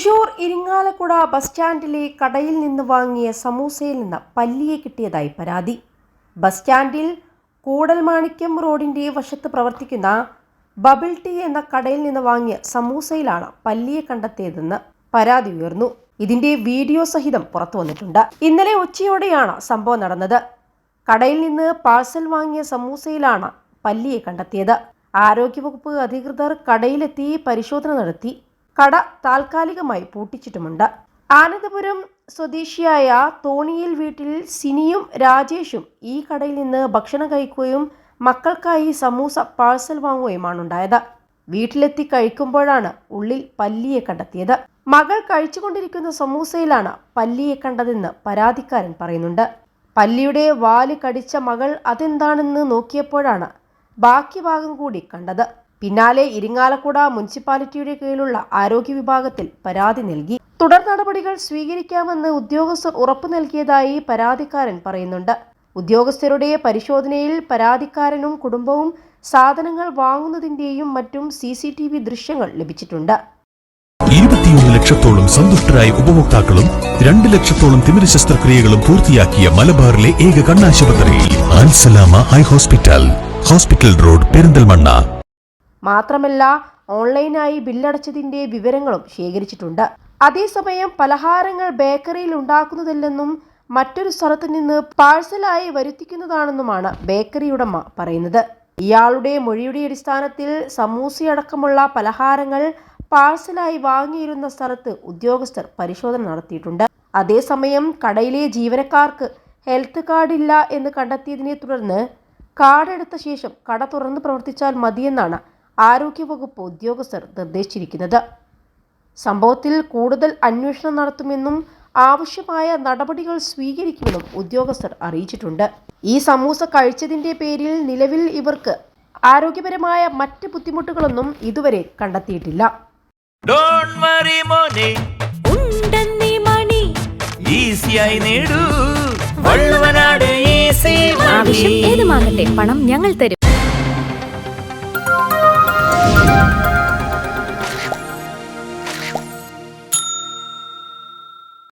Thrissur Irinjalakuda bus സ്റ്റാൻഡിലെ കടയിൽ നിന്ന് വാങ്ങിയ സമൂസയിൽ നിന്ന് പല്ലിയെ കിട്ടിയതായി പരാതി. ബസ് സ്റ്റാൻഡിൽ കൂടൽമാണിക്യം റോഡിന്റെ വശത്ത് പ്രവർത്തിക്കുന്ന ബബിൾ ടീ എന്ന കടയിൽ നിന്ന് വാങ്ങിയ സമൂസയിലാണ് പല്ലിയെ കണ്ടെത്തിയതെന്ന് പരാതി ഉയർന്നു. ഇതിന്റെ വീഡിയോ സഹിതം പുറത്തു വന്നിട്ടുണ്ട്. ഇന്നലെ ഉച്ചയോടെയാണ് സംഭവം നടന്നത്. കടയിൽ നിന്ന് പാഴ്സൽ വാങ്ങിയ സമൂസയിലാണ് പല്ലിയെ കണ്ടെത്തിയത്. ആരോഗ്യവകുപ്പ് അധികൃതർ കടയിലെത്തി പരിശോധന നടത്തി. കട താൽക്കാലികമായി പൂട്ടിച്ചിട്ടുമുണ്ട്. ആനന്ദപുരം സ്വദേശിയായ തോണിയിൽ വീട്ടിൽ സിനിയും രാജേഷും ഈ കടയിൽ നിന്ന് ഭക്ഷണം കഴിക്കുകയും മക്കൾക്കായി സമൂസ പാഴ്സൽ വാങ്ങുകയുമാണ് ഉണ്ടായത്. വീട്ടിലെത്തി കഴിക്കുമ്പോഴാണ് ഉള്ളിൽ പല്ലിയെ കണ്ടെത്തിയത്. മകൾ കഴിച്ചുകൊണ്ടിരിക്കുന്ന സമൂസയിലാണ് പല്ലിയെ കണ്ടതെന്ന് പരാതിക്കാരൻ പറയുന്നുണ്ട്. പല്ലിയുടെ വാൽ കടിച്ച മകൾ അതെന്താണെന്ന് നോക്കിയപ്പോഴാണ് ബാക്കി ഭാഗം കൂടി കണ്ടത്. പിന്നാലെ ഇരിങ്ങാലക്കുട മുനിസിപ്പാലിറ്റിയുടെ കീഴിലുള്ള ആരോഗ്യ വിഭാഗത്തിൽ പരാതി നൽകി. തുടർ നടപടികൾ സ്വീകരിക്കാമെന്ന് ഉദ്യോഗസ്ഥർ ഉറപ്പു നൽകിയതായി പരാതിക്കാരൻ പറയുന്നുണ്ട്. ഉദ്യോഗസ്ഥരുടെ പരിശോധനയിൽ പരാതിക്കാരനും കുടുംബവും സാധനങ്ങൾ വാങ്ങുന്നതിന്റെയും മറ്റും സി സി ടി വി ദൃശ്യങ്ങൾ ലഭിച്ചിട്ടുണ്ട്. ഇരുപത്തിയൊന്ന് ലക്ഷത്തോളം സന്തുഷ്ടരായ ഉപഭോക്താക്കളും രണ്ട് ലക്ഷത്തോളം തിമിര ശസ്ത്രക്രിയകളും പൂർത്തിയാക്കിയ മലബാറിലെ ഏക കണ്ണാശുപത്രി ഹോസ്പിറ്റൽ. Hospital road Perinthalmanna. മാത്രമല്ല ഓൺലൈനായി ബില്ലടച്ചതിന്റെ വിവരങ്ങളും ശേഖരിച്ചിട്ടുണ്ട്. അതേസമയം പലഹാരങ്ങൾ ബേക്കറിയിൽ ഉണ്ടാക്കുന്നതല്ലെന്നും മറ്റൊരു സ്ഥലത്ത് നിന്ന് പാഴ്സലായി വരുത്തിക്കുന്നതാണെന്നുമാണ് ബേക്കറി ഉടമ പറയുന്നത്. ഇയാളുടെ മൊഴിയുടെ അടിസ്ഥാനത്തിൽ സമൂസയടക്കമുള്ള പലഹാരങ്ങൾ പാഴ്സലായി വാങ്ങിയിരുന്ന സ്ഥലത്ത് ഉദ്യോഗസ്ഥർ പരിശോധന നടത്തിയിട്ടുണ്ട്. അതേസമയം കടയിലെ ജീവനക്കാർക്ക് ഹെൽത്ത് കാർഡ് ഇല്ല എന്ന് കണ്ടെത്തിയതിനെ തുടർന്ന് കാർഡ് എടുത്ത ശേഷം കട തുറന്ന് പ്രവർത്തിച്ചാൽ മതിയെന്നാണ് ആരോഗ്യവകുപ്പ് ഉദ്യോഗസ്ഥർ നിർദ്ദേശിച്ചിരിക്കുന്നത്. സംഭവത്തിൽ കൂടുതൽ അന്വേഷണം നടത്തുമെന്നും ആവശ്യമായ നടപടികൾ സ്വീകരിക്കുമെന്നും ഉദ്യോഗസ്ഥർ അറിയിച്ചിട്ടുണ്ട്. ഈ സമൂസ കഴിച്ചതിന്റെ പേരിൽ നിലവിൽ ഇവർക്ക് ആരോഗ്യപരമായ മറ്റ് ബുദ്ധിമുട്ടുകളൊന്നും ഇതുവരെ കണ്ടെത്തിയിട്ടില്ല. ഡോണ്ട് വറി മോനെ. ഉണ്ടെന്നീ മണി. ഈസിയായി നേടൂ. വള്ളുവനാട് ഈസി ആവശ്യം ഏതുമാകട്ടെ പണം ഞങ്ങൾ തരും.